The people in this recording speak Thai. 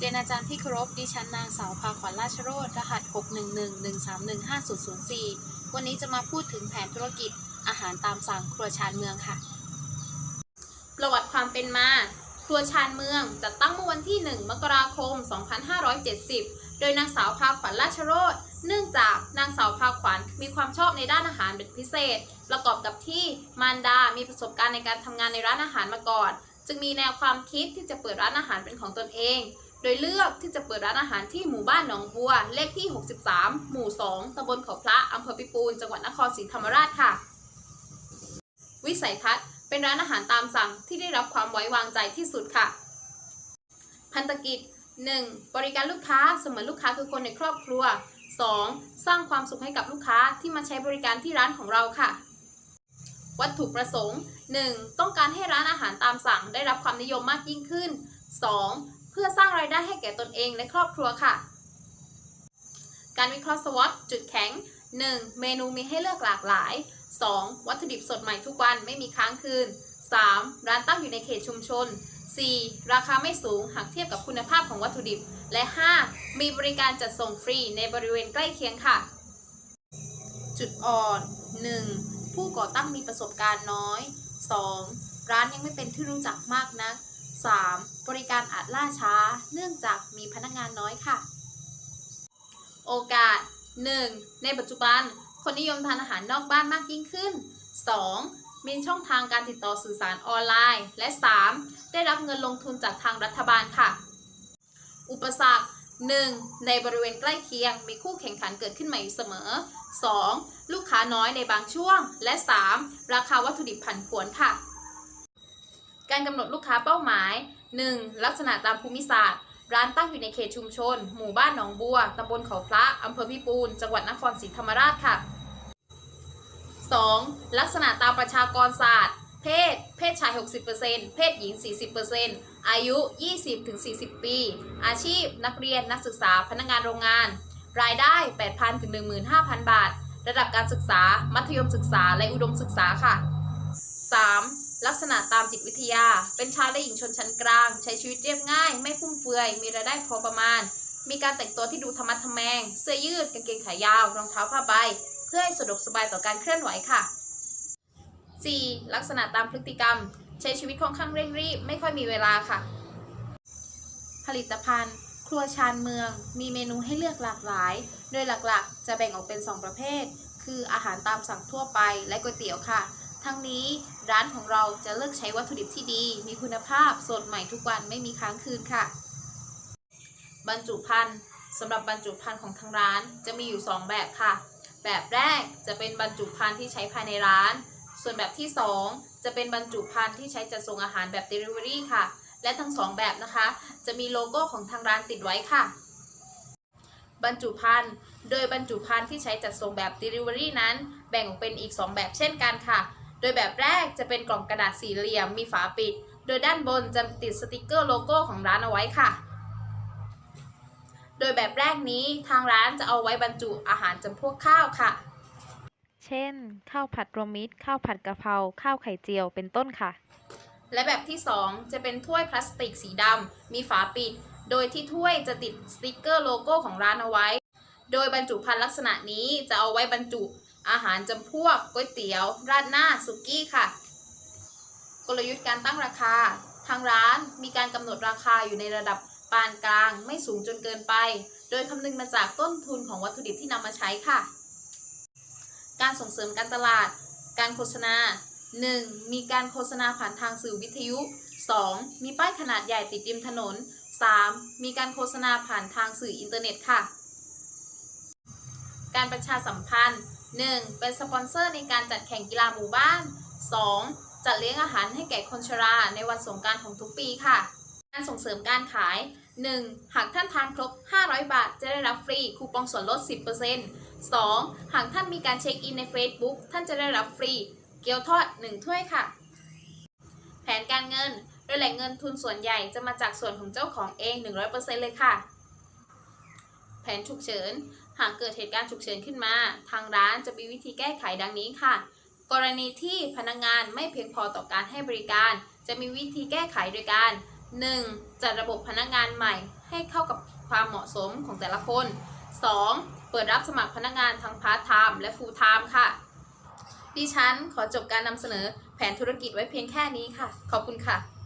เรียนอาจารย์ที่เคารพดิฉันนางสาวภาขวัญราชโรธรหัส 611131504 วันนี้จะมาพูดถึงแผนธุรกิจอาหารตามสั่งครัวชานเมืองค่ะ ประวัติความเป็นมา ครัวชานเมืองจัดตั้งเมื่อวันที่ 1 มกราคม 2570 โดยนางสาวภาขวัญราชโรธเนื่องจากนางสาวภาขวัญมีความชอบในด้านอาหารเป็นพิเศษ ประกอบกับที่มารดา มีประสบการณ์ในการทำงานในร้านอาหารมาก่อน จึงมีแนวความคิดที่จะเปิดร้านอาหารเป็นของตนเอง โดยเลือกที่จะเปิดร้านอาหารที่หมู่บ้านหนองบัว เลขที่ 63 หมู่ 2ตำบลเขาพระอำเภอพิปูน จังหวัดนครศรีธรรมราชค่ะ วิสัยทัศน์ เป็นร้านอาหารตามสั่งที่ได้รับความไว้วางใจที่สุดค่ะ พันธกิจ 1. บริการลูกค้าเสมือนลูกค้าคือคนในครอบครัว 2. สร้างความสุขให้กับลูกค้าที่มาใช้บริการที่ร้านของเราค่ะ วัตถุประสงค์ 1. ต้องการให้ร้านอาหารตามสั่งได้รับความนิยมมากยิ่งขึ้น 2. เพื่อสร้างรายได้ให้แก่ตนเองและครอบครัวค่ะ การวิเคราะห์สวอตจุดแข็ง 1. เมนูมีให้เลือกหลากหลาย 2. วัตถุดิบสดใหม่ทุกวันไม่มีค้างคืน 3. ร้านตั้งอยู่ในเขตชุมชน 4. ราคาไม่สูงหากเทียบกับคุณภาพของวัตถุดิบ และ 5. มีบริการจัดส่งฟรีในบริเวณใกล้เคียงค่ะ จุดอ่อน 1. ผู้ก่อตั้งมีประสบการณ์น้อย 2. ร้านยังไม่เป็นที่รู้จักมากนัก 3. บริการอาจล่าช้า เนื่องจากมีพนักงานน้อยค่ะ โอกาส 1. ในปัจจุบัน คนนิยมทานอาหารนอกบ้านมากยิ่งขึ้น 2. มีช่องทางการติดต่อสื่อสารออนไลน์ และ 3. ได้รับเงินลงทุนจากทางรัฐบาลค่ะ อุปสรรค 1. ในบริเวณใกล้เคียง มีคู่แข่งขันเกิดขึ้นใหม่เสมอ 2. ลูกค้าน้อยในบางช่วง และ 3. ราคาวัตถุดิบผันผวนค่ะ การกำหนดลูกค้าเป้าหมาย 1. ลักษณะตามภูมิศาสตร์ ร้านตั้งอยู่ในเขตชุมชน หมู่บ้านหนองบัวตำบลเขาพระอำเภอพิปูน จังหวัดนครศรีธรรมราชค่ะ 2. ลักษณะตามประชากรศาสตร์ เพศ เพศชาย 60%เพศหญิง 40%อายุ 20-40 ปี อาชีพ นักเรียน นักศึกษา พนักงานโรงงาน รายได้ 8,000ถึง15,000 บาท ระดับการศึกษา มัธยมศึกษา และอุดมศึกษาค่ะ ลักษณะตามจิตวิทยา เป็นชายและหญิงชนชั้นกลาง ใช้ชีวิตเรียบง่าย ไม่ฟุ่มเฟือย มีรายได้พอประมาณ มีการแต่งตัวที่ดูธรรมะทแมง เสื้อยืดกางเกงขายาวรองเท้าผ้าใบ เพื่อให้สะดวกสบายต่อการเคลื่อนไหวค่ะ 4. ลักษณะตามพฤติกรรม ใช้ชีวิตค่อนข้างเร่งรีบ ไม่ค่อยมีเวลาค่ะ ผลิตภัณฑ์ ครัวชานเมือง มีเมนูให้เลือกหลากหลาย โดยหลักๆ จะแบ่งออกเป็น 2 ประเภท คืออาหารตามสั่งทั่วไปและก๋วยเตี๋ยวค่ะ ทั้งนี้ร้านของเราจะเลือกใช้วัตถุดิบที่ดี มีคุณภาพสดใหม่ทุกวันไม่มีค้างคืนค่ะ บรรจุภัณฑ์สำหรับบรรจุภัณฑ์ของทางร้านจะมีอยู่ 2 แบบค่ะ แบบแรกจะเป็นบรรจุภัณฑ์ที่ใช้ภายในร้าน ส่วนแบบที่ 2 จะเป็นบรรจุภัณฑ์ที่ใช้จัดส่งอาหารแบบ Delivery ค่ะ และทั้ง 2 แบบนะคะ จะมีโลโก้ของทางร้านติดไว้ค่ะ บรรจุภัณฑ์โดยบรรจุภัณฑ์ที่ใช้จัดส่งแบบ Delivery นั้น แบ่งออกเป็นอีก 2 แบบเช่นกันค่ะ โดยแบบแรกจะเป็นกล่องกระดาษสี่เหลี่ยมมีฝาปิด โดยด้านบนจะติดสติกเกอร์โลโก้ของร้านเอาไว้ค่ะ โดยแบบแรกนี้ทางร้านจะเอาไว้บรรจุอาหารจำพวกข้าวค่ะ เช่น ข้าวผัดรวมมิตร ข้าวผัดกะเพรา ข้าวไข่เจียว เป็นต้นค่ะ และแบบที่ 2 จะเป็นถ้วยพลาสติกสีดำมีฝาปิด โดยที่ถ้วยจะติดสติกเกอร์โลโก้ของร้านเอาไว้ โดยบรรจุภัณฑ์ลักษณะนี้จะเอาไว้บรรจุ อาหารจำพวกก๋วยเตี๋ยว ราดหน้าสุกี้ค่ะ กลยุทธ์การตั้งราคา ทางร้านมีการกำหนดราคาอยู่ในระดับปานกลางไม่สูงจนเกินไป โดยคำนึงมาจากต้นทุนของวัตถุดิบที่นำมาใช้ค่ะ การส่งเสริมการตลาด การโฆษณา 1. มีการโฆษณาผ่านทางสื่อวิทยุ 2. มีป้ายขนาดใหญ่ติดริมถนน 3. มีการโฆษณาผ่านทางสื่ออินเทอร์เน็ตค่ะ การประชาสัมพันธ์ 1. เป็นสปอนเซอร์ในการจัดแข่งกีฬาหมู่บ้าน 2. จัดเลี้ยงอาหารให้แก่คนชราในวันสงการของทุกปีค่ะ การส่งเสริมการขาย 1. หากท่านทานครบ 500 บาท จะได้รับฟรีคูปองส่วนลด 10% 2. หากท่านมีการเช็คอินใน Facebook ท่านจะได้รับฟรี เกี๊ยวทอด 1 ถ้วยค่ะ แผนการเงิน โดยแหล่งเงินทุนส่วนใหญ่จะมาจากส่วนของเจ้าของเอง 100%เลยค่ะ แผนฉุกเฉิน หากเกิดเหตุการณ์ฉุกเฉินขึ้นมา ทางร้านจะมีวิธีแก้ไขดังนี้ค่ะ กรณีที่พนักงานไม่เพียงพอต่อการให้บริการ จะมีวิธีแก้ไขโดยการ 1. จัดระบบพนักงานใหม่ให้เข้ากับความเหมาะสมของแต่ละคน 2. เปิดรับสมัครพนักงานทั้งพาร์ทไทม์และฟูลไทม์ค่ะ ดิฉันขอจบการนำเสนอแผนธุรกิจไว้เพียงแค่นี้ค่ะ ขอบคุณค่ะ